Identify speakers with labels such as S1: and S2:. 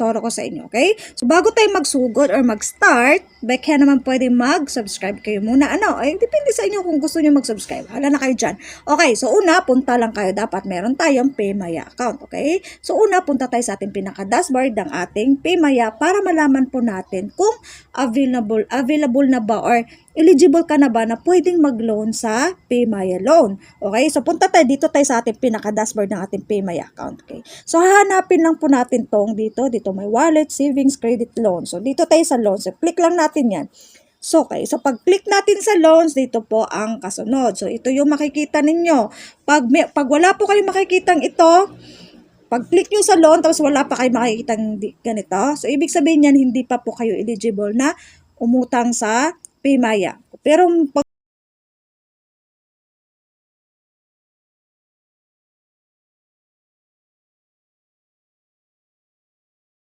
S1: ituturo ko sa inyo, okay? So, bago tayo magsugod or mag-start, ba kaya naman pwede mag-subscribe kayo muna. Ano, ay, depende sa inyo kung gusto nyo mag-subscribe. Hala na kayo dyan. Okay, so una, punta lang kayo. Dapat meron tayong Paymaya account, okay? So, una, punta tayo sa ating pinaka-dashboard ng ating Paymaya para malaman po natin kung available, available na ba or eligible ka na ba na pwedeng mag-loan sa Paymaya loan. Okay? So, punta tayo dito tayo sa ating pinaka-dashboard ng ating Paymaya account. Okay? So, hahanapin lang po natin tong dito. Dito may wallet, savings, credit, loan. So, dito tayo sa loans. So, click lang natin yan. So, okay. So, pag-click natin sa loans, dito po ang kasunod. So, ito yung makikita ninyo. Pag, may, pag wala po kayong makikitang ito, pag-click nyo sa loan, tapos wala pa kayo makikitang ganito, so, ibig sabihin yan, hindi pa po kayo eligible na umutang sa Paymaya. Pero, pag